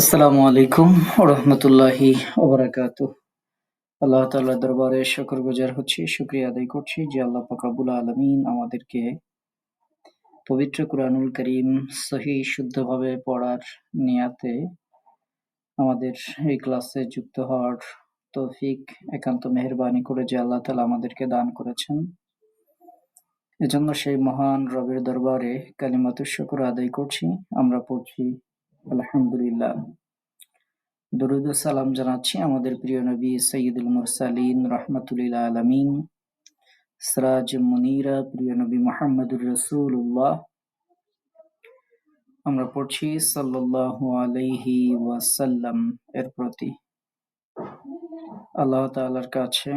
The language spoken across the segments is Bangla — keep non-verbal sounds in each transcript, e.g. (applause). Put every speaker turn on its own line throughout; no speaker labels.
আসসালামু আলাইকুম রহমতুল্লাহি ওবরাকাত আল্লাহ তাআলার দরবারে শুকর গুজার হচ্ছি, শুক্রিয়া আদায় করছি যে আল্লাহ পাক রব্বুল আলামিন আমাদেরকে পবিত্র কুরআনুল করিম সহি শুদ্ধভাবে পড়ার নিয়াতে আমাদের এই ক্লাসে যুক্ত হওয়ার তৌফিক, একান্ত মেহেরবানি করে যে আল্লাহ তাআলা আমাদেরকে দান করেছেন। এজন্য সেই মহান রবের দরবারে কালিমাতুর শকর আদায় করছি। আমরা পড়ছি আলহামদুলিল্লাহ। দরুদ সালাম জানাচ্ছি আমাদের প্রিয় নবী সৈয়দুল মুরসালিন রহমতুল্লাহ আলমিন, সিরাজ মুনিরা, প্রিয় নবী মোহাম্মদুর রসুল্লাহ আমরা পড়ছি সাল্লাল্লাহু আলাইহি ওয়াসাল্লাম এর প্রতি। আল্লাহ তাআলার কাছে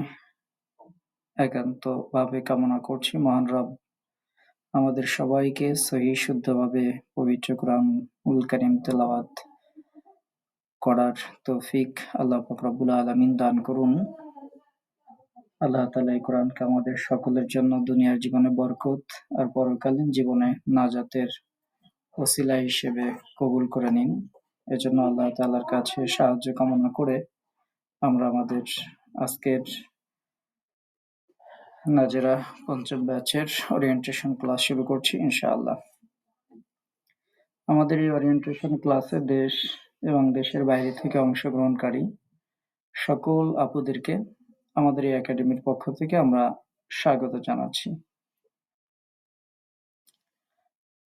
একান্ত ভাবে কামনা করছি, মহান রব আমাদের সবাইকে সহি শুদ্ধভাবে পবিত্র কোরআন উল করিম তেলাওয়াত করার তৌফিক আল্লাহ পাক রব্বুল আলামিন দান করুন। আল্লাহ তাআলা এই কোরআনকে আমাদের সকলের জন্য দুনিয়ার জীবনে বরকত আর পরকালীন জীবনে নাজাতের ওসিলা হিসেবে কবুল করে নিন। এজন্য আল্লাহ তালার কাছে সাহায্য কামনা করে আমরা আমাদের আজকের নাজেরা পঞ্চম ব্যাচের ওরিয়েন্টেশন ক্লাস শুরু করছি, ইনশাআল্লাহ। আমাদের এই ওরিয়েন্টেশন ক্লাসে দেশ এবং দেশের বাইরে থেকে অংশগ্রহণকারী সকল আপুদেরকে আমাদের এই একাডেমির পক্ষ থেকে আমরা স্বাগত জানাচ্ছি।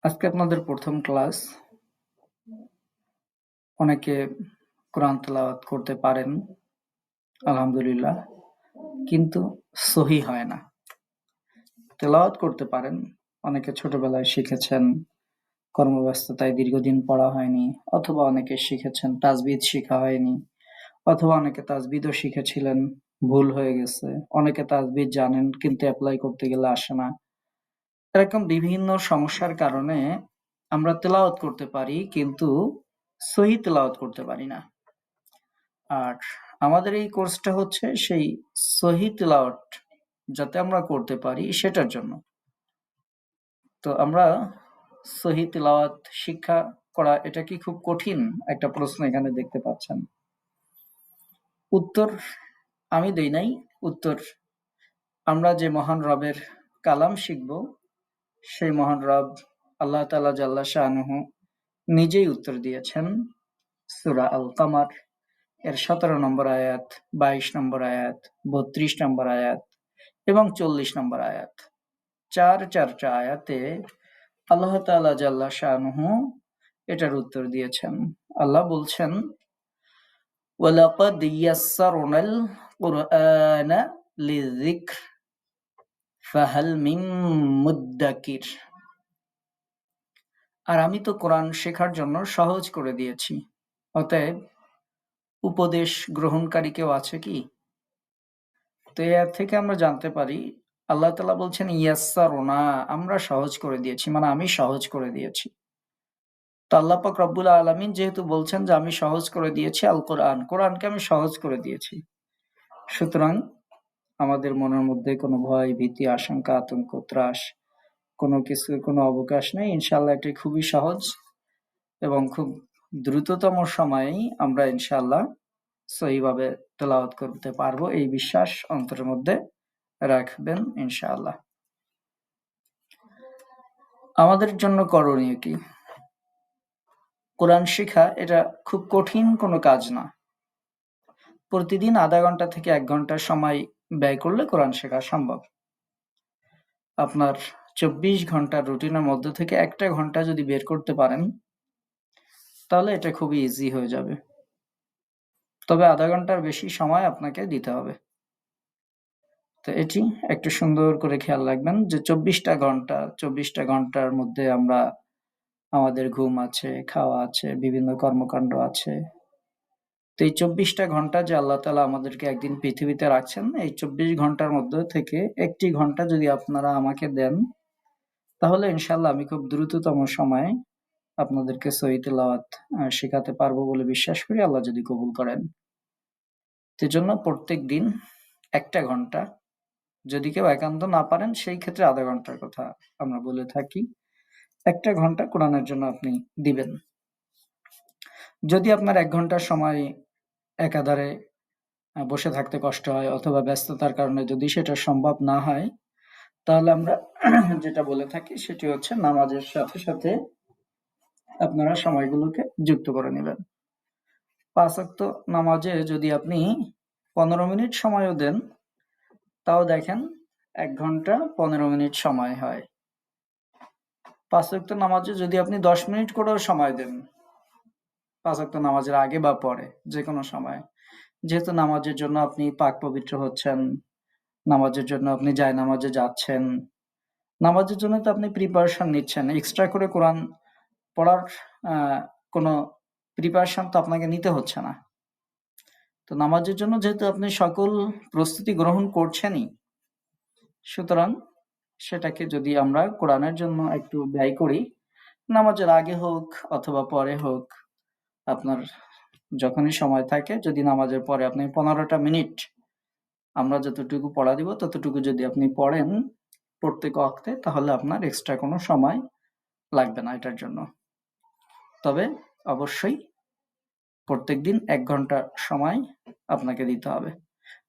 আজকে আপনাদের প্রথম ক্লাস অনেকে কোরআন তেলাওয়াত করতে পারেন, আলহামদুলিল্লাহ। কিন্তু সহি হয় না। তেলাওয়াত করতে পারেন, অনেকে ছোটবেলায় শিখেছেন কর্মব্যস্ততায় দীর্ঘদিন পড়া হয়নি, অথবা অনেকে শিখেছেন তাজবিদ শেখা হয়নি, অথবা অনেকে তাজবিদও শিখেছিলেন, ভুল হয়ে গেছে। অনেকে তাজবিদ জানেন কিন্তু অ্যাপ্লাই করতে গেলে আসে না। এরকম বিভিন্ন সমস্যার কারণে আমরা তেলাওয়াত করতে পারি কিন্তু সহি তেলাওয়াত করতে পারি না। আর আমাদের এই কোর্সটা হচ্ছে সেই সহি তেলাওয়াত যাতে আমরা করতে পারি সেটার জন্য। তো আমরা সহি তেলাওয়াত শিক্ষা করা এটা কি খুব কঠিন? একটা প্রশ্ন এখানে দেখতে পাচ্ছেন। উত্তর আমি দেই নাই। উত্তর, আমরা যে মহান রবের কালাম শিখব, সেই মহান রব আল্লাহ তালা জাল্লা শাহনুহ নিজেই উত্তর দিয়েছেন। সুরা আল কামার এর সতেরো নম্বর আয়াত, বাইশ নম্বর আয়াত, বত্রিশ নম্বর আয়াত এবং চল্লিশ নম্বর আয়াত। চার চারটা আয়াতে আল্লাহ তালা জাল্লা শাহনুহ এটার উত্তর দিয়েছেন। আল্লাহ বলছেন ফাহাল মিন আর আমি তো কোরআন শেখার জন্য সহজ করে দিয়েছি। অতএব উপদেশ গ্রহণকারী কেউ আছে কি? তো এর থেকে আমরা জানতে পারি, আল্লাহ তালা বলছেন, ইয়াসারোনা আমরা সহজ করে দিয়েছি মানে আমি সহজ করে দিয়েছি। তো আল্লাহ পাক রব্বুল আলমিন যেহেতু বলছেন যে আমি সহজ করে দিয়েছি আল কোরআন কোরআনকে আমি সহজ করে দিয়েছি। সুতরাং আমাদের মনের মধ্যে কোনো ভয়, ভীতি, আশঙ্কা, আতঙ্ক, ত্রাস, কোনো কিছুর কোনো অবকাশ নেই। ইনশাল্লাহ এটি খুবই সহজ এবং খুব দ্রুততম সময়েই আমরা ইনশাল্লাহ সহিভাবে তেলাওয়াত করতে পারব। এই বিশ্বাস অন্তরের মধ্যে রাখবেন ইনশাআল্লাহ। আমাদের জন্য করণীয় কি? কোরআন শিখা এটা খুব কঠিন কোনো কাজ না। প্রতিদিন আধা ঘণ্টা থেকে এক ঘণ্টা সময় ব্যয় করলে কোরআন শেখা সম্ভব। আপনার চব্বিশ ঘণ্টার রুটিনের মধ্যে থেকে একটা ঘণ্টা যদি বের করতে পারেন তাহলে এটা খুবই ইজি হয়ে যাবে। তবে আধা ঘণ্টার বেশি সময় আপনাকে দিতে হবে। তো এটি একটু সুন্দর করে খেয়াল রাখবেন যে চব্বিশটা ঘণ্টা, চব্বিশটা ঘণ্টার মধ্যে আমরা আমাদের ঘুম আছে, খাওয়া আছে, বিভিন্ন কর্মকাণ্ড আছে। তো এই চব্বিশটা ঘণ্টা যে আল্লাহ তালা আমাদেরকে একদিন পৃথিবীতে রাখছেন, এই চব্বিশ ঘণ্টার মধ্যে থেকে একটি ঘণ্টা যদি আপনারা আমাকে দেন, তাহলে ইনশাল্লাহ আমি খুব দ্রুততম সময়ে আপনাদেরকে সহি শেখাতে পারব বলে বিশ্বাস করি আল্লাহ যদি কবুল করেন। জন্য প্রত্যেক দিন একটা ঘণ্টা যদি কেউ একান্ত না পারেন সেই ক্ষেত্রে আধা ঘণ্টার কথা আমরা বলে থাকি। একটা ঘণ্টা কোরআনের জন্য আপনি দিবেন। যদি আপনার এক ঘণ্টার সময় একাধারে বসে থাকতে কষ্ট হয় অথবা ব্যস্ততার কারণে যদি সেটা সম্ভব না হয়, তাহলে আমরা (clears throat) যেটা বলে থাকি সেটি হচ্ছে নামাজের সাথে, সাথে আপনারা সময়গুলোকে যুক্ত করে নেবেন ৫ ওয়াক্ত নামাজে যদি আপনি ১৫ মিনিট সময়ও দেন, তাও দেখেন এক ঘণ্টা ১৫ মিনিট সময় হয়। ৫ ওয়াক্ত নামাজে যদি আপনি ১০ মিনিট করেও সময় দেন, ৫ ওয়াক্ত নামাজের আগে বা পরে যেকোনো সময়। যেহেতু নামাজের জন্য আপনি পাক পবিত্র হচ্ছেন, নামাজের জন্য আপনি জায়নামাজে যাচ্ছেন। নামাজের জন্য তো আপনি প্রিপারেশন নিচ্ছেন। এক্সট্রা করে কোরআন পড়ার কোনো প্রিপারেশন তো আপনাকে নিতে হচ্ছে না। তো নামাজের জন্য যেহেতু আপনি সকল প্রস্তুতি গ্রহণ করছেনই, সুতরাং সেটাকে যদি আমরা কোরআনের জন্য একটু ব্যয় করি, নামাজের আগে হোক অথবা পরে হোক, আপনার যখনই সময় থাকে যদি নামাজের পরে আপনি পনেরোটা মিনিট আমরা যতটুকু পড়া দিব ততটুকু যদি আপনি পড়েন প্রত্যেক ওয়াক্তে তাহলে আপনার এক্সট্রা কোনো সময় লাগবে না এটার জন্য। তবে অবশ্যই প্রত্যেকদিন ১ ঘণ্টা সময় আপনাকে দিতে হবে।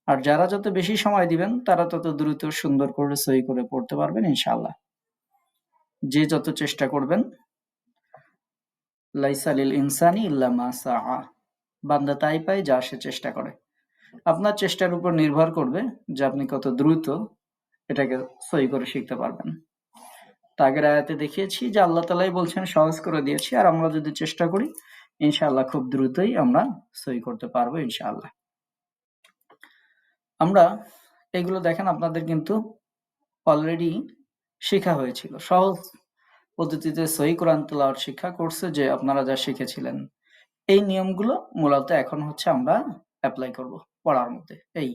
আর যারা যত বেশি সময় দিবেন, তারা তত দ্রুত সুন্দর করে সহি করে পড়তে পারবেন, ইনশাআল্লাহ। যে যত চেষ্টা করবেন, লাইসা লিল ইনসানি ইল্লা মা সাআ। বান্দা তাই পায় যা সে চেষ্টা করে। আপনার চেষ্টার উপর নির্ভর করবে যে আপনি কত দ্রুত এটাকে সহি করে শিখতে পারবেন। তো আগের আয়াতে দেখিয়েছি যে আল্লাহ তাআলাই বলছেন সহজ করে দিয়েছি আর আমরা যদি চেষ্টা করি ইনশাআল্লাহ খুব দ্রুতই আমরা সহি করতে পারব ইনশাআল্লাহ। আমরা এগুলো দেখেন আপনাদের কিন্তু অলরেডি শিখা হয়েছিল। সহজ পদ্ধতিতে সহি কোরআন তেলাওয়াত শিক্ষা কোর্সে যে আপনারা যা শিখেছিলেন। এই নিয়মগুলো মূলত এখন হচ্ছে আমরা অ্যাপ্লাই করব পড়ার মধ্যে। এই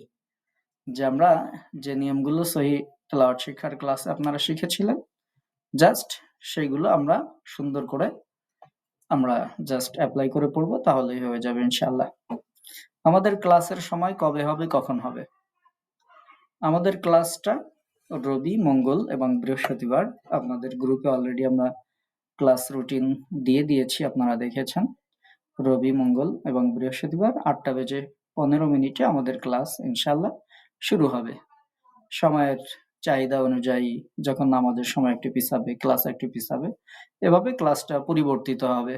যে আমরা যে নিয়মগুলো সহি তেলাওয়াত শিক্ষার ক্লাসে আপনারা শিখেছিলেন, জাস্ট সেগুলো আমরা সুন্দর করে আমরা জাস্ট অ্যাপ্লাই করে পড়ব তাহলেই হয়ে যাবে ইনশাল্লাহ আমাদের ক্লাসের সময় কবে হবে, কখন হবে? আমাদের ক্লাসটা রবি, মঙ্গল এবং বৃহস্পতিবার আপনাদের গ্রুপে অলরেডি আমরা ক্লাস রুটিন দিয়ে দিয়েছি আপনারা দেখেছেন। রবি, মঙ্গল এবং বৃহস্পতিবার আটটা বেজে ১৫ মিনিটে আমাদের ক্লাস ইনশাল্লাহ শুরু হবে। সময়ের চাহিদা অনুযায়ী যখন নামাজের সময় একটু পিছাবে, ক্লাস একটু পিছাবে। এভাবে ক্লাসটা পরিবর্তিত হবে।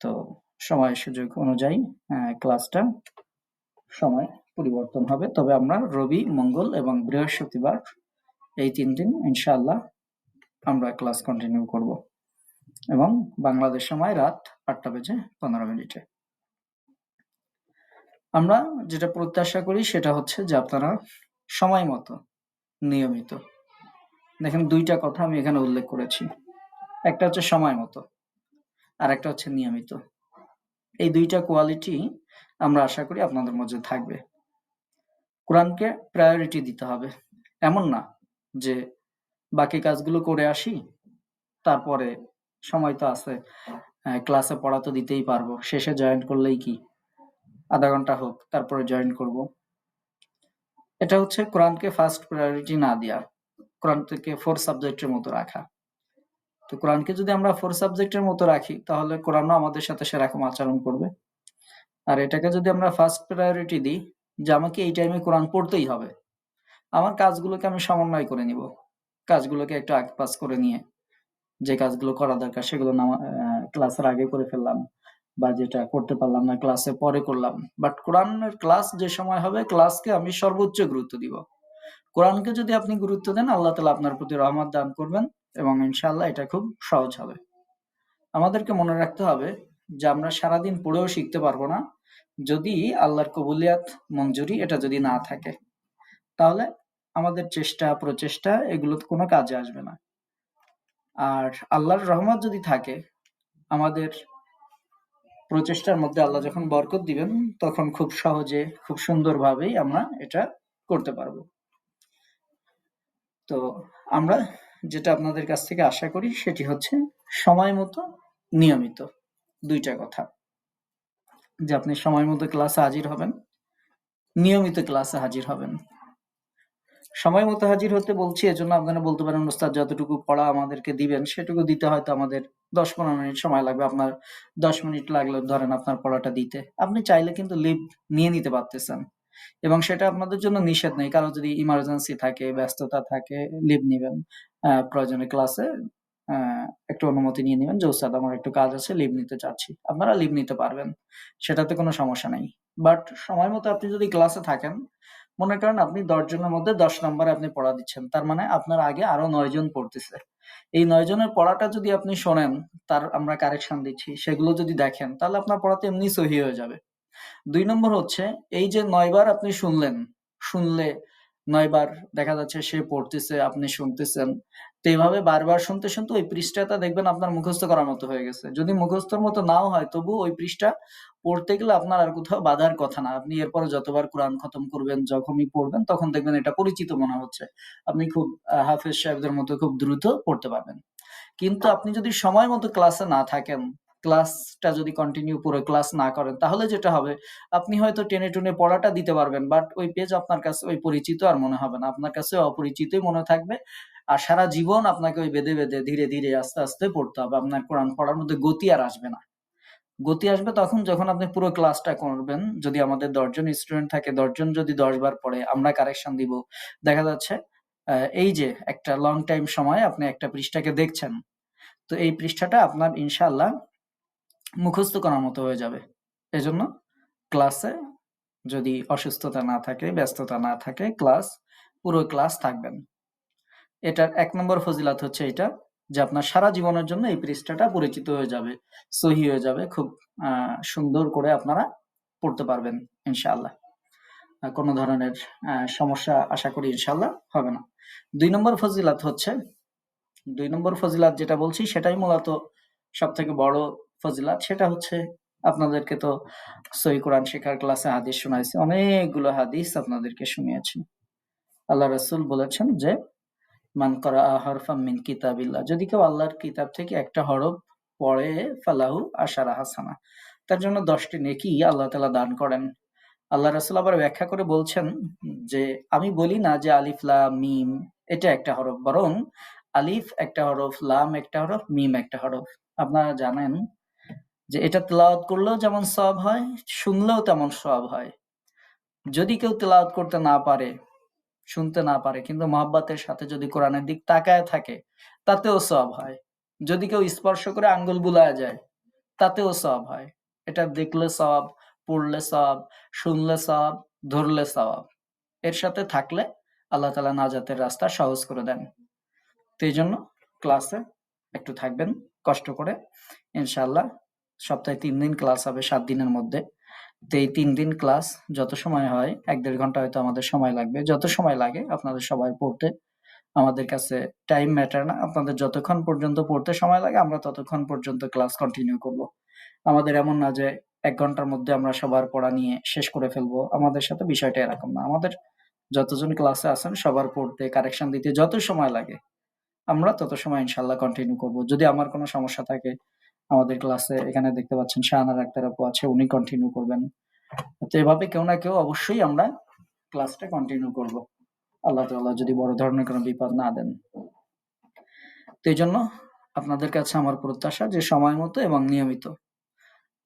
তো সময় সুযোগ অনুযায়ী ক্লাসটা সময় পরিবর্তন হবে। তবে আমরা রবি, মঙ্গল এবং বৃহস্পতিবার এই তিন দিন ইনশাআল্লাহ আমরা ক্লাস কন্টিনিউ করব। এবং বাংলাদেশ সময় রাত আটটা বেজে ১৫ মিনিটে। আমরা যেটা প্রত্যাশা করি সেটা হচ্ছে যে আপনারা সময় মতো, নিয়মিত দেখেন দুইটা কথা আমি এখানে উল্লেখ করেছি। একটা হচ্ছে সময় মতো, আর একটা হচ্ছে নিয়মিত। এই দুইটা কোয়ালিটি আমরা আশা করি আপনাদের মধ্যে থাকবে। কোরআনকে প্রায়োরিটি দিতে হবে। এমন না যে বাকি কাজগুলো করে আসি, তারপরে সময় তো আছে। ক্লাসে পড়া তো দিতেই পারব। শেষে জয়েন করলেই কি? আধা ঘণ্টা হোক তারপরে জয়েন করব। এটা হচ্ছে কোরআনকে ফার্স্ট প্রায়োরিটি না দেয়া। কোরআনকে 4 সাবজেক্টের মতো রাখা। তো কোরআনকে যদি আমরা 4 সাবজেক্টের মতো রাখি, তাহলে কোরআনও আমাদের সাথে সেরকম আচরণ করবে। আর এটাকে যদি আমরা ফার্স্ট প্রায়োরিটি দিই, যে আমাকে এই টাইমে কোরআন পড়তেই হবে। আমার কাজগুলোকে আমি সমন্বয় করে নিব। কাজগুলোকে একটু আগ পাস করে নিয়ে, যে কাজগুলো করা দরকার সেগুলো ক্লাসের আগে করে ফেললাম বা যেটা করতে পারলাম না ক্লাসে পরে করলাম। বাট কোরআনের ক্লাস যে সময় হবে ক্লাসকে আমি সর্বোচ্চ গুরুত্ব দিব। কোরআনকে যদি আপনি গুরুত্ব দেন আল্লাহ তাআলা আপনার প্রতি রহমত দান করবেন এবং ইনশাআল্লাহ এটা খুব সহজ হবে। আমাদেরকে মনে রাখতে হবে যে আমরা সারাদিন পড়েও শিখতে পারব না যদি আল্লাহর কবুলিয়াত, মঞ্জুরি এটা যদি না থাকে। তাহলে আমাদের চেষ্টা, প্রচেষ্টা এগুলো কোনো কাজে আসবে না। আর আল্লাহর রহমত যদি থাকে, আমাদের প্রচেষ্টার মধ্যে আল্লাহ যখন বরকত দিবেন তখন খুব সহজে, খুব সুন্দরভাবেই আমরা এটা করতে পারব। তো আমরা যেটা আপনাদের কাছ থেকে আশা করি সেটি হচ্ছে সময় মতো, নিয়মিত দুইটা কথা। যে আপনি সময় মতো ক্লাসে হাজির হবেন, নিয়মিত ক্লাসে হাজির হবেন। সময় মতো হাজির হতে বলছি এজন্য আপনারা বলতে পারেন ওস্তাদ যতটুকু পড়া আমাদেরকে দিবেন সেটুকু দিতে হয়তো আমাদের 10-15 মিনিট সময় লাগবে আপনার 10 মিনিট লাগল ধরেন আপনার পড়াটা দিতে। আপনি চাইলে কিন্তু লিভ নিয়ে নিতে পারতেছেন। এবং সেটা আপনাদের জন্য নিষেধ নেই। কারও যদি ইমার্জেন্সি থাকে, ব্যস্ততা থাকে লিভ নিবেন। আ প্রয়োজনে ক্লাসে একটু অনুমতি নিয়ে নিবেন যে, "উস্তাদ আমার একটু কাজ আছে, লিভ নিতে চাচ্ছি।" আপনারা লিভ নিতে পারবেন। সেটাতে কোনো সমস্যা নাই। বাট সময় মতো আপনি যদি ক্লাসে থাকেন, মনে করেন আপনি ১০ জনের মধ্যে দশ নম্বরে আপনি পড়া দিচ্ছেন। তার মানে আপনার আগে আরও নয় জন পড়তেছে। এই নয় জনের পড়াটা যদি আপনি শোনেন, তার আমরা কারেকশন দিচ্ছি, সেগুলো যদি দেখেন, তাহলে আপনার পড়াতে এমনি সহি হয়ে যাবে। দুই নম্বর হচ্ছে এই যে ৯ বার আপনি শুনলেন, শুনলে ৯ বার দেখা যাচ্ছে সে পড়তেছে, আপনি শুনতেছেন। তো এভাবে বারবার শুনতে, শুনতে ওই পৃষ্ঠাটা দেখবেন আপনার মুখস্থ করার মতো হয়ে গেছে। যদি মুখস্থর মতো নাও হয়, তবু ওই পৃষ্ঠা পড়তে গেলে আপনার আর কোথাও বাধার কথা না। আপনি এরপরে যতবার কোরআন খতম করবেন, যখনই পড়বেন তখন দেখবেন এটা পরিচিত মনে হচ্ছে। আপনি খুব হাফেজ সাহেবদের মতো খুব দ্রুত পড়তে পারবেন। কিন্তু আপনি যদি সময় মতো ক্লাসে না থাকেন, ক্লাসটা যদি কন্টিনিউ পুরো ক্লাস না করেন, তাহলে যেটা হবে আপনি হয়তো টেনে টুনে পড়াটা দিতে পারবেন। বাট ওই পেজ আপনার কাছে ওই পরিচিত আর মনে হবে না। আপনার কাছে অপরিচিতই মনে থাকবে। আর সারা জীবন আপনাকে ওই বেঁধে, বেঁধে ধীরে, ধীরে আস্তে, আস্তে পড়তে হবে। আপনার কোরআন পড়ার মধ্যে গতি আর আসবে না। গতি আসবে তখন যখন আপনি পুরো ক্লাসটা করবেন। যদি আমাদের দশজন স্টুডেন্ট থাকে, দশজন যদি ১০ বার পড়ে, আমরা কারেকশন দিব। দেখা যাচ্ছে এই যে একটা লং টাইম সময় আপনি একটা পৃষ্ঠাকে দেখছেন। তো এই পৃষ্ঠাটা আপনার ইনশাল্লাহ মুখস্থ করার মতো হয়ে যাবে। এজন্য ক্লাসে যদি অসুস্থতা না থাকে, ব্যস্ততা না থাকে, ক্লাস পুরো ক্লাস থাকবেন। এটার এক নম্বর ফজিলাত হচ্ছে এটা যে আপনার সারা জীবনের জন্য এই পৃষ্ঠাটা পরিচিত হয়ে যাবে, সহি হয়ে যাবে। খুব সুন্দর করে আপনারা পড়তে পারবেন ইনশাআল্লাহ। আ কোনো ধরনের সমস্যা আশা করি ইনশাআল্লাহ হবে না। দুই নম্বর ফজিলাত হচ্ছে দুই নম্বর ফজিলাত যেটা বলছি সেটাই মূলত সব থেকে বড় ফজিলাত। সেটা হচ্ছে আপনাদেরকে তো সহি কোরআন শেখার ক্লাসে হাদিস শোনাইছি। অনেকগুলো হাদিস আপনাদেরকে শুনিয়েছি। আল্লাহ রসুল বলেছেন যে, "মান ক্বারাআ হারফাম মিন কিতাবিল্লাহ" যদি কেউ আল্লাহর কিতাব থেকে একটা হরফ পড়ে ফালাহু আশারা হাসানা। তার জন্য দশটি নেকি আল্লাহ তালা দান করেন। আল্লাহ রাসূল আবার ব্যাখ্যা করে বলছেন যে, "আমি বলি না যে আলিফ, লাম, মিম এটা একটা হরফ। বরং আলিফ একটা হরফ, লাম একটা হরফ, মিম একটা হরফ।" আপনারা জানেন যে এটা তেলাওয়াত করলেও যেমন সব হয়, শুনলেও তেমন সব হয়। যদি কেউ তেলাওয়াত করতে না পারে, শুনতে না পারে কিন্তু মহাব্বতের সাথে যদি কোরআনের দিক তাকায় থাকে, তাতেও সব হয়। যদি কেউ স্পর্শ করে আঙ্গুল বুলায়া যায়, তাতেও সব হয়। এটা দেখলে সব পড়লে সব শুনলে সব ধরলে সব এর সাথে থাকলে আল্লাহ তালা নাজাতের রাস্তা সহজ করে দেন। তো এইজন্য ক্লাসে একটু থাকবেন কষ্ট করে। ইনশাল্লাহ সপ্তাহে তিন দিন ক্লাস হবে সাত দিনের মধ্যে। এই তিন দিন ক্লাস যত সময় হয় এক দেড় ঘণ্টা হয়তো আমাদের সময় লাগবে। যত সময় লাগে আপনাদের সবাই পড়তে আমাদের কাছে টাইম ম্যাটার না। আপনাদের যতক্ষণ পর্যন্ত পড়তে সময় লাগে আমরা ততক্ষণ পর্যন্ত ক্লাস কন্টিনিউ করব। আমাদের এমন না যে এক ঘণ্টার মধ্যে আমরা সবার পড়া নিয়ে শেষ করে ফেলব। আমাদের সাথে বিষয়টা এরকম না। আমাদের যতজন ক্লাসে আছেন সবার পড়তে, কারেকশন দিতে যত সময় লাগে, আমরা তত সময় ইনশাল্লাহ কন্টিনিউ করব। যদি আমার কোনো সমস্যা থাকে আমাদের ক্লাসে এখানে দেখতে পাচ্ছেন শাহানারা আক্তার আপু আছে, উনি কন্টিনিউ করবেন। তো এভাবে কেউ না কেউ অবশ্যই আমরা ক্লাসটা কন্টিনিউ করব। আল্লাহ তাআলা যদি বড় ধরনের কোনো বিপদ না দেন। তো এইজন্য আপনাদের কাছে আমার প্রত্যাশা যে সময় মতো এবং নিয়মিত।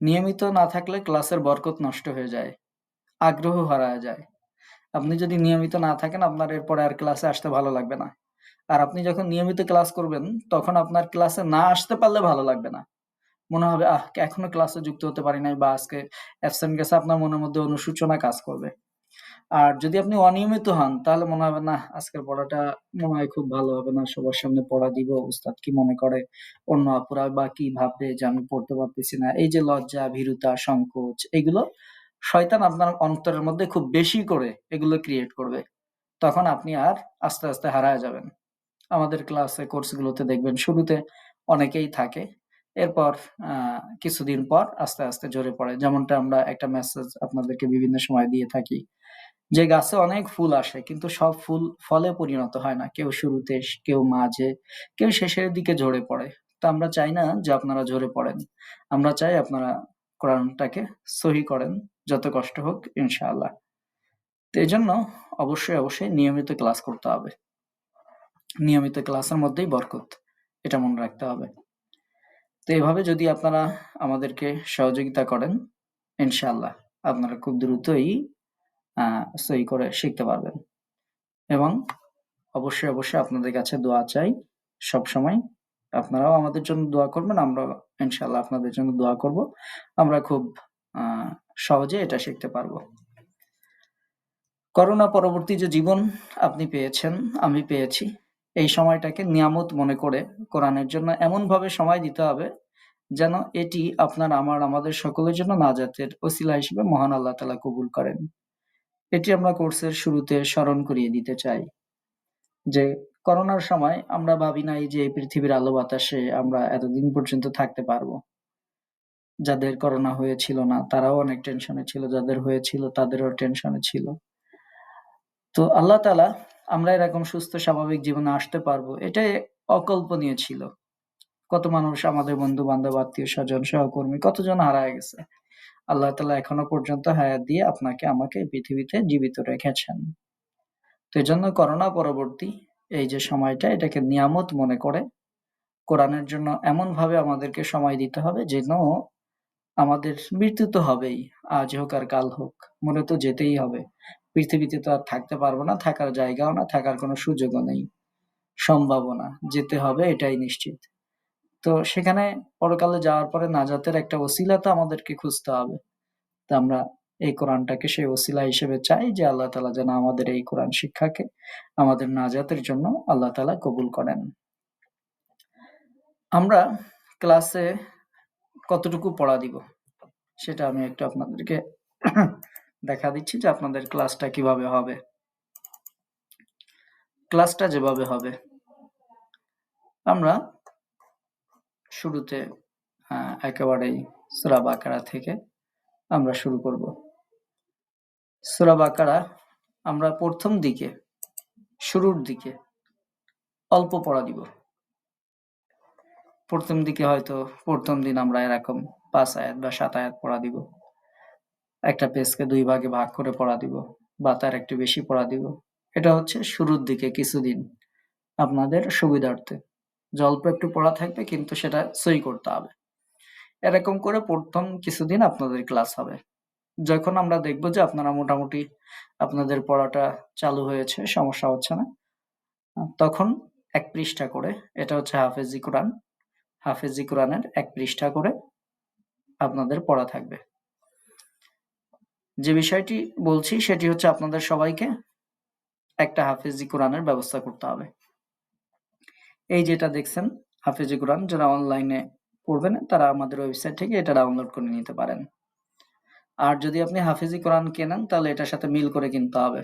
নিয়মিত না থাকলে ক্লাসের বরকত নষ্ট হয়ে যায়। আগ্রহ হারায়া যায়। আপনি যদি নিয়মিত না থাকেন আপনার এরপরে আর ক্লাসে আসতে ভালো লাগবে না। আর আপনি যখন নিয়মিত ক্লাস করবেন তখন আপনার ক্লাসে না আসতে পারলে ভালো লাগবে না। মনে হবে আহ! এখনও ক্লাসে যুক্ত হতে পারি নাই বা আজকে অ্যাবসেন্ট গেছে আপনার মনের মধ্যে অনুশোচনা কাজ করবে। আর যদি আপনি অনিয়মিত হন তাহলে মনে হবে না আজকের পড়াটা মনে হয় খুব ভালো হবে না। সবার সামনে পড়া দিব, উস্তাদ কি মনে করে? অন্য আপুরা বা কি ভাববে যে আমি পড়তে পারতেছি না। এই যে লজ্জা, ভীরুতা, সংকোচ এগুলো শয়তান আপনার অন্তরের মধ্যে খুব বেশি করে এগুলো ক্রিয়েট করবে। তখন আপনি আর আস্তে, আস্তে হারায় যাবেন। আমাদের ক্লাসে কোর্সগুলোতে দেখবেন শুরুতে অনেকেই থাকে। এরপর কিছুদিন পর আস্তে, আস্তে ঝরে পড়ে। যেমনটা আমরা একটা মেসেজ আপনাদেরকে বিভিন্ন সময় দিয়ে থাকি। যে গাছে অনেক ফুল আসে কিন্তু সব ফুল ফলে পরিণত হয় না। কেউ শুরুতে, কেউ মাঝে, কেউ শেষের দিকে ঝরে পড়ে। তো আমরা চাই না যে আপনারা ঝরে পড়েন। আমরা চাই আপনারা কোরআনটাকে সহি করেন। যত কষ্ট হোক ইনশাআল্লাহ। তো এই জন্য অবশ্যই, অবশ্যই নিয়মিত ক্লাস করতে হবে। নিয়মিত ক্লাসের মধ্যেই বরকত। এটা মনে রাখতে হবে। তো এভাবে যদি আপনারা আমাদেরকে সহযোগিতা করেন ইনশাআল্লাহ আপনারা খুব দ্রুতই সই করে শিখতে পারবেন। এবং অবশ্যই, অবশ্যই আপনাদের কাছে দোয়া চাই সবসময়। আপনারাও আমাদের জন্য দোয়া করবেন। আমরাও ইনশাআল্লাহ আপনাদের জন্য দোয়া করব। আমরা খুব সহজে এটা শিখতে পারব করোনা পরবর্তী যে জীবন আপনি পেয়েছেন, আমি পেয়েছি। এই সময়টাকে নিয়ামত মনে করে কোরআনের জন্য এমনভাবে সময় দিতে হবে, যেন এটি আপনার, আমার, আমাদের সকলের জন্য নাজাতের ওসিলা হিসেবে মহান আল্লাহ তালা কবুল করেন। এটি আমরা কোর্সের শুরুতে স্মরণ করিয়ে দিতে চাই। যে করোনার সময় আমরা ভাবি নাই যে এই পৃথিবীর আলো বাতাসে আমরা এতদিন পর্যন্ত থাকতে পারব। যাদের করোনা হয়েছিল না তারাও অনেক টেনশনে ছিল, যাদের হয়েছিল তাদেরও টেনশনে ছিল। তো আল্লাহ তাআলা আমরা এরকম সুস্থ স্বাভাবিক জীবনে আসতে পারব এটাই অকল্পনীয় ছিল। কত মানুষ আমাদের বন্ধু-বান্ধব, আত্মীয় স্বজন সহকর্মী কতজন হারায় গেছে। আল্লাহ তালা এখনও পর্যন্ত হায়াত দিয়ে আপনাকে আমাকে পৃথিবীতে জীবিত রেখেছেন। তো এই জন্য করোনা পরবর্তী এই যে সময়টা এটাকে নিয়ামত মনে করে কোরআনের জন্য এমনভাবে আমাদেরকে সময় দিতে হবে যেন আমাদের মৃত্যু তো হবেই। আজ হোক আর কাল হোক। মরে তো যেতেই হবে। পৃথিবীতে তো আর থাকতে পারব না, থাকার জায়গাও না, থাকার কোনো সুযোগও নেই। সম্ভাবও না। যেতে হবে এটাই নিশ্চিত। তো সেখানে পরকালে যাওয়ার পরে নাজাতের একটা ওসিলা তো আমাদেরকে খুঁজতে হবে। তো আমরা এই কোরআনটাকে সেই ওসিলা হিসেবে চাই যে আল্লাহ তালা যেন আমাদের এই কোরআন শিক্ষাকে আমাদের নাজাতের জন্য আল্লাহ তাআলা কবুল করেন। আমরা ক্লাসে কতটুকু পড়া দিব? সেটা আমি একটু আপনাদেরকে দেখা দিচ্ছি যে আপনাদের ক্লাসটা কীভাবে হবে। ক্লাসটা যেভাবে হবে আমরা শুরুতে একেবারেই সূরা বাকারা থেকে আমরা শুরু করব। সূরা বাকারা আমরা প্রথম দিকে, শুরুর দিকে অল্প পড়া দিব। প্রথম দিকে হয়তো প্রথম দিন আমরা এরকম পাঁচ আয়াত বা সাত আয়াত পড়া দিব। একটা পেজকে দুই ভাগে ভাগ করে পড়া দিব বা তার একটু বেশি পড়া দিব। এটা হচ্ছে শুরুর দিকে কিছুদিন আপনাদের সুবিধার্থে। জল্প একটু পড়া থাকবে কিন্তু সেটা সই করতে হবে। এরকম করে প্রথম কিছুদিন আপনাদের ক্লাস হবে। যখন আমরা দেখব যে আপনারা মোটামুটি আপনাদের পড়াটা চালু হয়েছে, সমস্যা হচ্ছে না। তখন এক পৃষ্ঠা করে এটা হচ্ছে হাফেজি কোরআন। হাফেজি কোরআনের এক পৃষ্ঠা করে আপনাদের পড়া থাকবে। যে বিষয়টি বলছি সেটি হচ্ছে আপনাদের সবাইকে একটা হাফেজি কোরআনের ব্যবস্থা করতে হবে। এই যেটা দেখছেন হাফেজি কোরআন যারা অনলাইনে পড়বেন তারা আমাদের ওয়েবসাইট থেকে এটা ডাউনলোড করে নিতে পারেন। আর যদি আপনি হাফেজি কোরআন কেনেন তাহলে এটার সাথে মিল করে কিনতে হবে।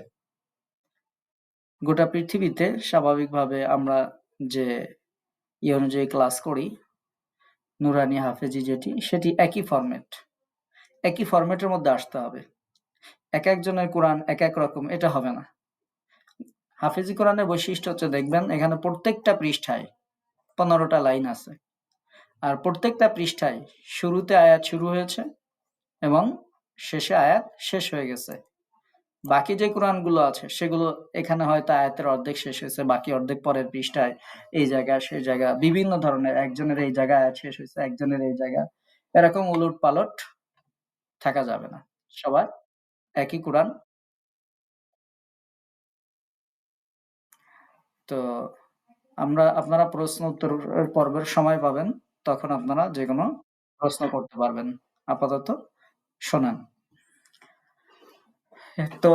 গোটা পৃথিবীতে স্বাভাবিকভাবে আমরা যে ই অনুযায়ী ক্লাস করি, নুরানি হাফেজি যেটি সেটি একই ফরম্যাট। একই ফরম্যাটের মধ্যে আসতে হবে। একেকজনের কোরআন এক, এক রকম এটা হবে না। হাফেজি কোরআনের বৈশিষ্ট্য হচ্ছে দেখবেন এখানে প্রত্যেকটা পৃষ্ঠায় ১৫ টা লাইন আছে। আর প্রত্যেকটা পৃষ্ঠায় শুরুতে আয়াত শুরু হয়েছে এবং শেষে আয়াত শেষ হয়ে গেছে। বাকি যে কোরআনগুলো আছে সেগুলো এখানে হয়তো আয়াতের অর্ধেক শেষ হয়েছে, বাকি অর্ধেক পরের পৃষ্ঠায় এই জায়গা সেই জায়গা বিভিন্ন ধরনের একজনের এই জায়গায় আয়াত শেষ হয়েছে, একজনের এই জায়গা এরকম উলট-পালট থাকা যাবে না। সবার একই কোরআন তো আমরা আপনারা প্রশ্ন উত্তরের পর্বের সময় পাবেন। তখন আপনারা যেকোনো প্রশ্ন করতে পারবেন। আপাতত শোনেন। তো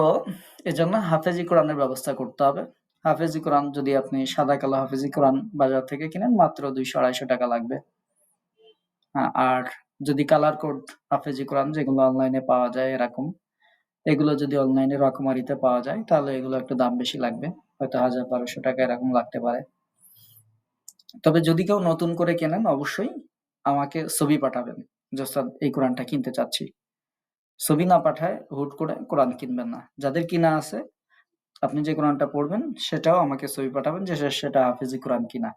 এজন্য হাফেজি কোরআনের ব্যবস্থা করতে হবে। হাফেজি কোরআন যদি আপনি সাদা কালো হাফেজি কোরআন বাজার থেকে কিনেন মাত্র দুইশো আড়াইশো টাকা লাগবে। আর যদি কালার কোড হাফেজি কোরআন যেগুলো অনলাইনে পাওয়া যায় এরকম, এগুলো যদি অনলাইনে রকমারিতে পাওয়া যায়, তাহলে এগুলো একটু দাম বেশি লাগবে। হয়তো হাজার বারোশো টাকা এরকম লাগতে পারে। তবে যদি কেউ নতুন করে কেনেন, অবশ্যই আমাকে ছবি পাঠাবেন যে এই কোরআনটা কিনতে চাচ্ছি। ছবি না পাঠায় হুট করে কোরআন কিনবেন না। যাদের কিনা আছে, আপনি যে কোরআনটা পড়বেন, সেটাও আমাকে ছবি পাঠাবেন যে সেটা হাফেজি কোরআন কিনা।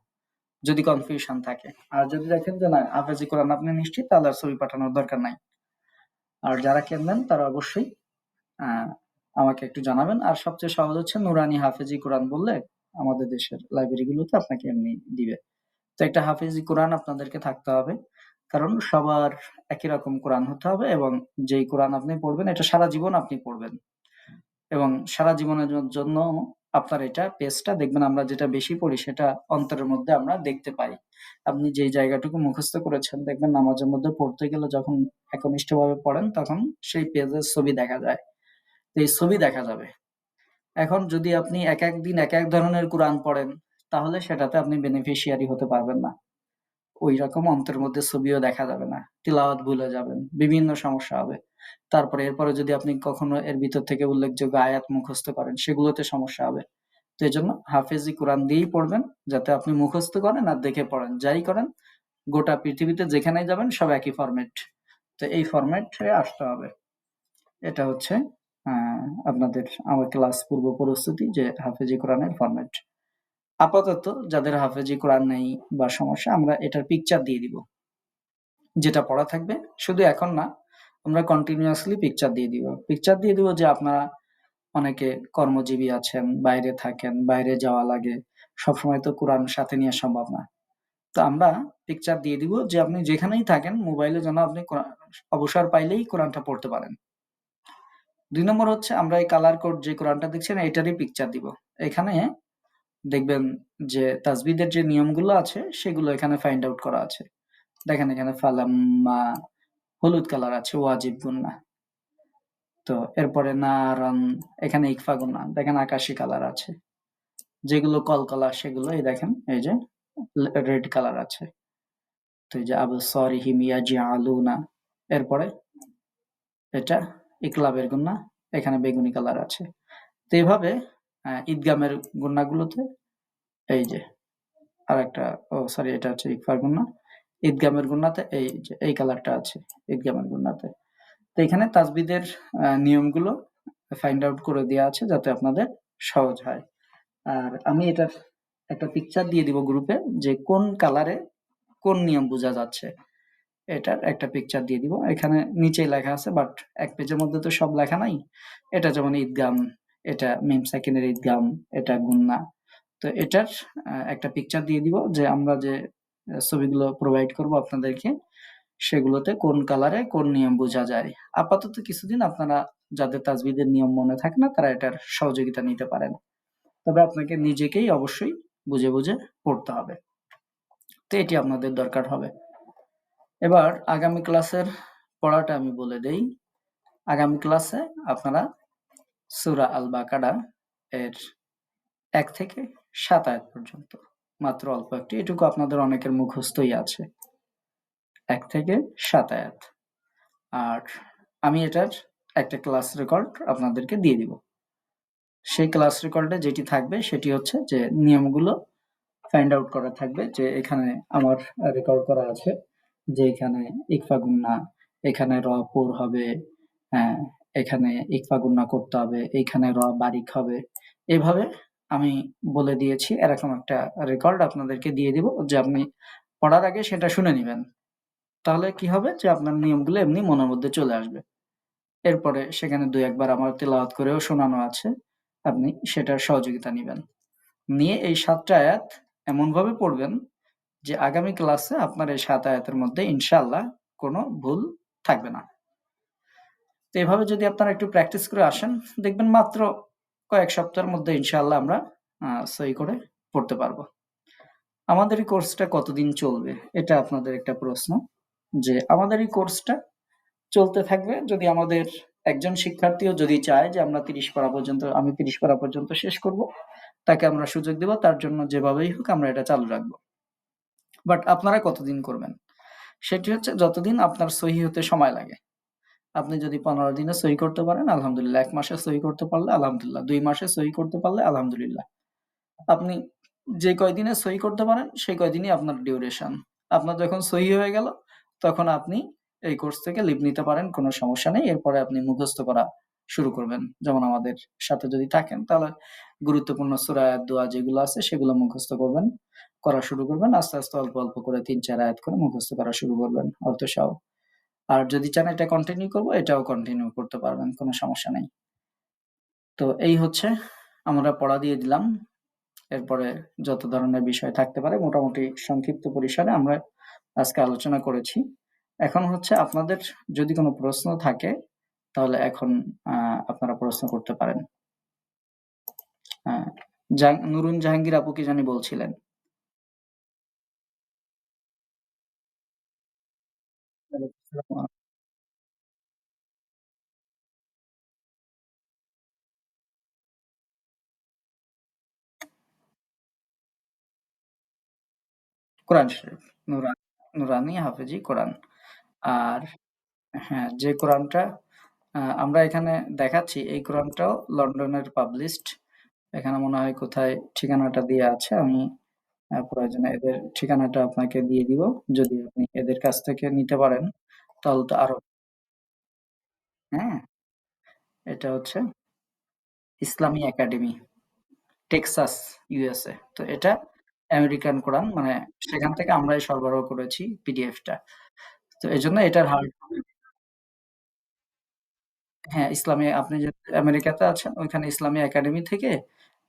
যদি কনফিউশন থাকে। আর যদি দেখেন যে না, হাফেজি কোরআন আপনি নিশ্চিত, তাহলে আর ছবি পাঠানোর দরকার নাই। আর যারা কিনবেন তারা অবশ্যই আমাকে একটু জানাবেন। আর সবচেয়ে সহজ হচ্ছে নুরানি হাফেজি কোরআন বললে আমাদের দেশের লাইব্রেরিগুলোতে আপনাকে এমনি দিবে। তো একটা হাফেজি কোরআন আপনাদেরকে থাকতে হবে। কারণ সবার একই রকম কোরআন হতে হবে এবং যেই কোরআন আপনি পড়বেন, এটা সারা জীবন আপনি পড়বেন এবং সারা জীবনের জন্য আপনার এটা পেজটা দেখবেন আমরা যেটা বেশি পড়ি সেটা অন্তরের মধ্যে আমরা দেখতে পাই আপনি যেই জায়গাটুকু মুখস্থ করেছেন, দেখবেন নামাজের মধ্যে পড়তে গেলে যখন একনিষ্ঠভাবে পড়েন, তখন সেই পেজের ছবি দেখা যায় এই ছবি দেখা যাবে। এখন যদি আপনি এক এক দিন এক এক ধরনের কোরআন পড়েন, তাহলে সেটাতে আপনি বেনিফিশিয়ারি হতে পারবেন না। ওই রকম অন্তরের মধ্যে ছবিও দেখা যাবে না। তিলাওয়াত ভুলে যাবেন, বিভিন্ন সমস্যা হবে। তারপরে এরপরে যদি আপনি কখনো এর ভিতর থেকে উল্লেখযোগ্য আয়াত মুখস্থ করেন, সেগুলোতে সমস্যা হবে। তো এই জন্য হাফেজি কোরআন দিয়েই পড়বেন, যাতে আপনি মুখস্থ করেন আর দেখে পড়েন। যাই করেন, গোটা পৃথিবীতে যেখানেই যাবেন সব একই ফরম্যাট তো এই ফরম্যাটে আসতে হবে। এটা হচ্ছে আপনাদের আমার ক্লাস পূর্ব প্রস্তুতি যে হাফেজি কোরআনের ফরম্যাট আপাতত যাদের হাফেজি কোরআন নেই বা সমস্যা, আমরা এটার পিকচার দিয়ে দিব। যেটা পড়া থাকবে, শুধু এখন না, আমরা কন্টিনিউয়াসলি পিকচার দিয়ে দিব। পিকচার দিয়ে দিব যে আপনারা অনেকে কর্মজীবী আছেন, বাইরে থাকেন, বাইরে যাওয়া লাগে, সবসময় তো কোরআন সাথে নিয়ে সম্ভব না। তো আমরা পিকচার দিয়ে দিব যে আপনি যেখানেই থাকেন মোবাইলে যেন আপনি অবসর পাইলেই কোরআনটা পড়তে পারেন। দুই নম্বর হচ্ছে আমরা এই কালার কোড যে কোরআনটা দেখছেন এটারই পিকচার দিব। এখানে দেখবেন যে তাজবিদের যে নিয়মগুলো আছে, সেগুলো এখানে ফাইন্ড আউট করা আছে। দেখেন এখানে ফালাম্মা, হলুদ কালার আছে, ওয়াজিব গুন্না। তো এরপরে নারান, এখানে ইকফা গুন্না, দেখেন আকাশি কালার আছে। যেগুলো কলকলা সেগুলো এই দেখেন, এই যে রেড কালার আছে। তো এই যে আবু সরিহিম ইয়াজি আলুনা এরপরে এটা ইকলাবের গুন্না, এখানে বেগুনি কালার আছে। তো এইভাবে ঈদগামের গুন্নাগুলোতে, এই যে আর একটা ও সরি এটা হচ্ছে ইকফার গুন্না। ঈদগামের গুন্নাতে এই যে, এই কালারটা আছে, ঈদগামের গুন্নাতে। তো এখানে তাজবিদের নিয়মগুলো ফাইন্ড আউট করে দেওয়া আছে যাতে আপনাদের সহজ হয়। আর আমি এটার একটা পিকচার দিয়ে দিব গ্রুপে যে কোন কালারে কোন নিয়ম বোঝা যাচ্ছে। এটার একটা পিকচার দিয়ে দিব। এখানে নিচেই লেখা আছে বাট এক পেজের মধ্যে তো সব লেখা নাই। এটা যেমন ঈদগাম এটা মিম সাকিনের ঈদগাম এটা গুন্না। তো এটার একটা পিকচার দিয়ে দিব যে আমরা যে ছবিগুলো প্রোভাইড করব আপনাদেরকে, সেগুলোতে কোন কালারে কোন নিয়ম বোঝা যায়। আপাতত কিছুদিন আপনারা যাদের তাজবিদের নিয়ম মনে থাকে না, তারা এটার সহযোগিতা নিতে পারেন। তবে আপনাকে নিজেকেই অবশ্যই বুঝে বুঝে পড়তে হবে। তো এটি আপনাদের দরকার হবে। এবার আগামী ক্লাসের পড়াটা আমি বলে দেই। আগামী ক্লাসে আপনারা সুরা আল বাকাডা এর এক থেকে সাত আয়াত পর্যন্ত, মাত্র অল্প একটি, এটুকু আপনাদের অনেকের মুখস্থই আছে। এক থেকে সাত আয়াত। আর আমি এটার একটা ক্লাস রেকর্ড আপনাদেরকে দিয়ে দিব। সেই ক্লাস রেকর্ডে যেটি থাকবে সেটি হচ্ছে যে নিয়মগুলো ফাইন্ড আউট করা থাকবে যে এখানে আমার রেকর্ড করা আছে। যে এখানে ইকফা গুন্না, এখানে র পোর হবে হ্যাঁ এখানে ইকফা গুন্না করতে হবে, এখানে র বারিক হবে। এভাবে আমি বলে দিয়েছি, এরকম একটা রেকর্ড আপনাদেরকে দিয়ে দিব যে আপনি পড়ার আগে সেটা শুনে নেবেন। তাহলে কি হবে? যে আপনার নিয়মগুলো এমনি মনের মধ্যে চলে আসবে। এরপরে সেখানে দুই একবার আমার তেলাওয়াত করেও শোনানো আছে, আপনি সেটার সহযোগিতা নেবেন। নিয়ে এই সাতটা আয়াত এমনভাবে পড়বেন যে আগামী ক্লাসে আপনার এই সাত আয়াতের মধ্যে ইনশাল্লাহ কোনো ভুল থাকবে না। তো এভাবে যদি আপনারা একটু প্র্যাকটিস করে আসেন, দেখবেন মাত্র কয়েক সপ্তাহের মধ্যে ইনশাল্লাহ আমরা সই করে পড়তে পারব। আমাদের এই কোর্সটা কতদিন চলবে? এটা আপনাদের একটা প্রশ্ন যে আমাদের এই কোর্সটা চলতে থাকবে যদি আমাদের একজন শিক্ষার্থীও যদি চায় যে আমরা তিরিশ পারা পর্যন্ত, আমি তিরিশ পারা পর্যন্ত শেষ করব, তাকে আমরা সুযোগ দেব, তার জন্য যেভাবেই হোক আমরা এটা চালু রাখব। বাট আপনারা কতদিন করবেন? সেটি হচ্ছে যতদিন আপনার সহি হতে সময় লাগে। আপনি যদি পনেরো দিনে সহি করতে পারেন, আলহামদুলিল্লাহ। এক মাসে সহি করতে পারলে আলহামদুলিল্লাহ। দুই মাসে সহি করতে পারলে আলহামদুলিল্লাহ। আপনি যে কয়দিনে সহি করতে পারেন, সেই কয়দিনই আপনার ডিউরেশন আপনার যখন সহি হয়ে গেল, তখন আপনি এই কোর্স থেকে লিভ নিতে পারেন, কোনো সমস্যা নেই। এরপরে আপনি মুখস্থ করা শুরু করবেন। যেমন আমাদের সাথে যদি থাকেন, তাহলে গুরুত্বপূর্ণ সুরা আয়াত দোয়া যেগুলো আছে, সেগুলো মুখস্থ করবেন। করা শুরু করবেন। আস্তে আস্তে অল্প অল্প করে তিন চার আয়াত করে মুখস্থ করা শুরু করবেন। অর্থ সহ আর যদি চান এটা কন্টিনিউ করব, এটাও কন্টিনিউ করতে পারবেন, কোনো সমস্যা নেই। তো এই হচ্ছে, আমরা পড়া দিয়ে দিলাম। এরপরে যত ধরনের বিষয় থাকতে পারে, মোটামুটি সংক্ষিপ্ত পরিসরে আমরা আজকে আলোচনা করেছি। এখন হচ্ছে আপনাদের যদি কোনো প্রশ্ন থাকে, তাহলে এখন আপনারা প্রশ্ন করতে পারেন। নুরুন জাহাঙ্গীর আপু কি জানি বলছিলেন? কোরআন শরীফ। নুরা নুরানি হাফেজি কোরআন। আর হ্যাঁ, যে কোরআনটা আমরা এখানে দেখাচ্ছি এই কোরআনটাও লন্ডনের পাবলিশড। এখানে মনে হয় কোথায় ঠিকানাটা দেয়া আছে। আমি প্রয়োজনে এদের ঠিকানাটা আপনাকে দিয়ে দিব। যদি আপনি এদের কাছ থেকে নিতে পারেন তাহলে তো আরও হ্যাঁ? এটা হচ্ছে ইসলামী একাডেমি, টেক্সাস, ইউএসএ। তো এটা আমেরিকান কোরআন মানে সেখান থেকে আমরাই সরবরাহ করেছি পিডিএফটা। তো এজন্য এটার হার্ড হ্যাঁ, ইসলামী আপনি যে আমেরিকাতে আছেন ওইখানে ইসলামী একাডেমি থেকে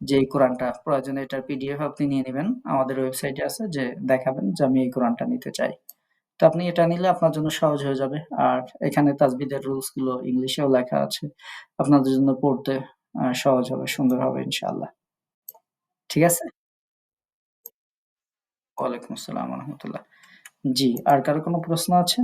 যেই কোরআনটা প্রয়োজনে এটার পিডিএফ আপনি নিয়ে নিবেন। আমাদের ওয়েবসাইটে আছে যে দেখাবেন যে আমি এই কোরআনটা নিতে চাই। তো আপনি এটা নিলে আপনার জন্য সহজ হয়ে যাবে। আর এখানে তাজবিদের রুলসগুলো ইংলিশেও লেখা আছে। আপনাদের জন্য পড়তে সহজ হবে, সুন্দর হবে ইনশাআল্লাহ। ঠিক আছে? ওয়ালাইকুম আসসালাম ওয়া। জি, আর কারও কোনো প্রশ্ন আছে?